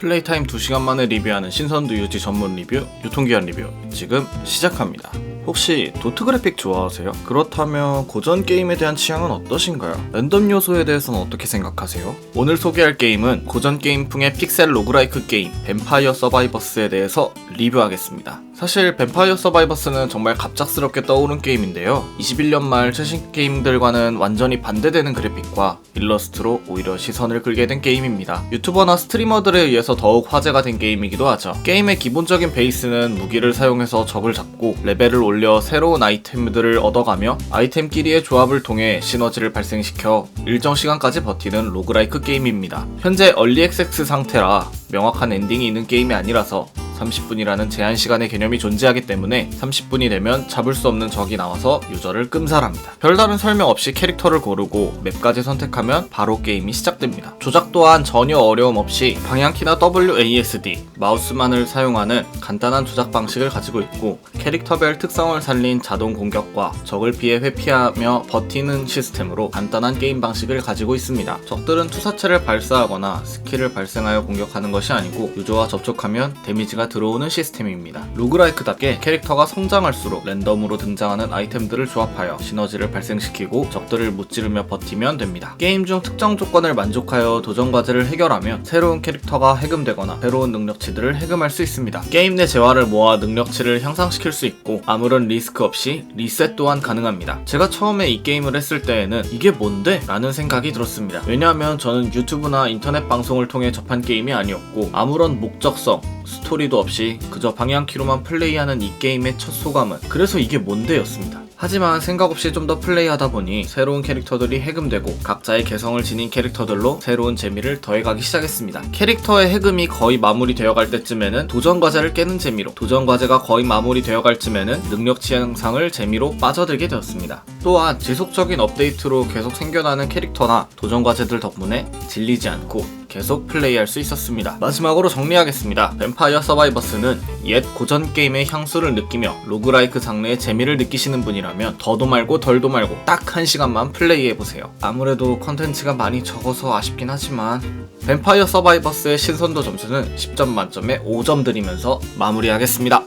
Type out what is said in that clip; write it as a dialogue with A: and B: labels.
A: 플레이타임 2시간 만에 리뷰하는 신선도 유지 전문 리뷰, 유통기한 리뷰 지금 시작합니다. 혹시 도트 그래픽 좋아하세요? 그렇다면 고전 게임에 대한 취향은 어떠신가요? 랜덤 요소에 대해서는 어떻게 생각하세요? 오늘 소개할 게임은 고전 게임풍의 픽셀 로그라이크 게임 뱀파이어 서바이버스에 대해서 리뷰하겠습니다. 사실 뱀파이어 서바이버스는 정말 갑작스럽게 떠오른 게임인데요. 21년 말 최신 게임들과는 완전히 반대되는 그래픽과 일러스트로 오히려 시선을 끌게 된 게임입니다. 유튜버나 스트리머들에 의해서 더욱 화제가 된 게임이기도 하죠. 게임의 기본적인 베이스는 무기를 사용해서 적을 잡고 레벨을 올려 새로운 아이템들을 얻어가며 아이템끼리의 조합을 통해 시너지를 발생시켜 일정 시간까지 버티는 로그라이크 게임입니다. 현재 얼리 액세스 상태라 명확한 엔딩이 있는 게임이 아니라서 30분이라는 제한 시간의 개념이 존재하기 때문에 30분이 되면 잡을 수 없는 적이 나와서 유저를 끔살합니다. 별다른 설명 없이 캐릭터를 고르고 맵까지 선택하면 바로 게임이 시작됩니다. 조작 또한 전혀 어려움 없이 방향키나 WASD, 마우스만을 사용하는 간단한 조작 방식을 가지고 있고 캐릭터별 특성을 살린 자동 공격과 적을 피해 회피하며 버티는 시스템으로 간단한 게임 방식을 가지고 있습니다. 적들은 투사체를 발사하거나 스킬을 발생하여 공격하는 것이 아니고 유저와 접촉하면 데미지가 들어오는 시스템입니다. 로그라이크답게 캐릭터가 성장할수록 랜덤으로 등장하는 아이템들을 조합하여 시너지를 발생시키고 적들을 무찌르며 버티면 됩니다. 게임 중 특정 조건을 만족하여 도전 과제를 해결하면 새로운 캐릭터가 해금되거나 새로운 능력치들을 해금할 수 있습니다. 게임 내 재화를 모아 능력치를 향상시킬 수 있고 아무런 리스크 없이 리셋 또한 가능합니다. 제가 처음에 이 게임을 했을 때에는 이게 뭔데? 라는 생각이 들었습니다. 왜냐하면 저는 유튜브나 인터넷 방송을 통해 접한 게임이 아니었고 아무런 목적성, 스토리도 없이 그저 방향키로만 플레이하는 이 게임의 첫 소감은 그래서 이게 뭔데였습니다. 하지만 생각 없이 좀 더 플레이하다 보니 새로운 캐릭터들이 해금되고 각자의 개성을 지닌 캐릭터들로 새로운 재미를 더해가기 시작했습니다. 캐릭터의 해금이 거의 마무리되어 갈 때쯤에는 도전 과제를 깨는 재미로 도전 과제가 거의 마무리되어 갈 쯤에는 능력치 향상을 재미로 빠져들게 되었습니다. 또한 지속적인 업데이트로 계속 생겨나는 캐릭터나 도전 과제들 덕분에 질리지 않고 계속 플레이할 수 있었습니다. 마지막으로 정리하겠습니다. 뱀파이어 서바이버스는 옛 고전 게임의 향수를 느끼며 로그라이크 장르의 재미를 느끼시는 분이라면 더도 말고 덜도 말고 딱 한 시간만 플레이해보세요. 아무래도 컨텐츠가 많이 적어서 아쉽긴 하지만 뱀파이어 서바이버스의 신선도 점수는 10점 만점에 5점 드리면서 마무리하겠습니다.